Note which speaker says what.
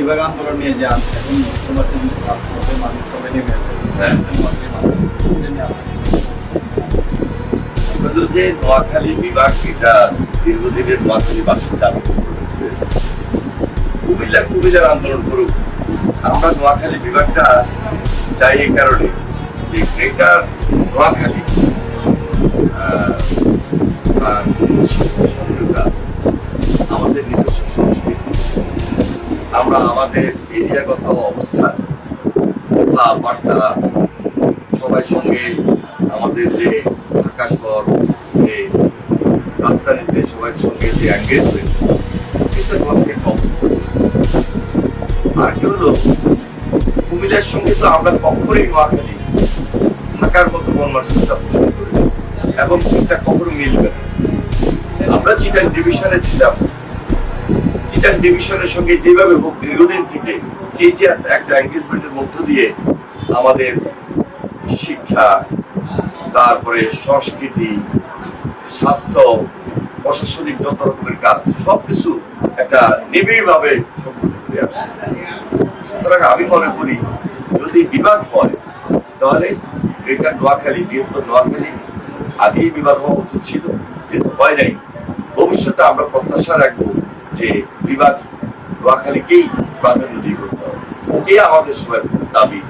Speaker 1: বিভাগ আন্দোলন নিয়ে যে আজ এখন সবাই নেমে
Speaker 2: হ্যাঁ। যে নোয়াখালী বিভাগ, এটা দীর্ঘদিনের নোয়াখালী বাসিন্দা কুমিল্লা কুমিল্লার আন্দোলন করুক। আমরা নোয়াখালী বিভাগটা চাই এই কারণে যে গ্রেটার নোয়াখালী আমরা আমাদের এরিয়াগত অবস্থান কথাবার্তা সবার সঙ্গে আমাদের যে আকাশপথ যে রাজধানীতে সবার সঙ্গে যে এঙ্গেজমেন্ট এটা আমাদের অবস্থা। আর কি হলো? কুমিল্লার সঙ্গে তো আমরা কখনোই নোয়াখালী থাকার মতো মন মানসিকতা পোষণ করি এবং এটা কখনো মিলবে না। আমরা যেটা ডিভিশনে ছিলাম চিটাং ডিভিশনের সঙ্গে যেভাবে হোক দীর্ঘদিন থেকে এই যে একটা এঙ্গেজমেন্টের মধ্য দিয়ে আমাদের শিক্ষা, তারপরে সংস্কৃতি, স্বাস্থ্য, প্রশাসনিক যত রকমের কাজ, সবকিছু একটা নিবিড় ভাবে সম্পর্কিত হয়ে আসছে। সুতরাং আমি মনে করি, যদি বিভাগ হয়, তাহলে গ্রেটার নোয়াখালী, বৃহত্তর নোয়াখালী আগেই বিভাগ হওয়া উচিত ছিল, যেহেতু হয় নাই। ভবিষ্যতে আমরা প্রত্যাশা রাখব যে বিভাগ নোয়াখালীকেই প্রাধান্য দিয়ে করতে হবে। এই আমাদের সবার দাবি।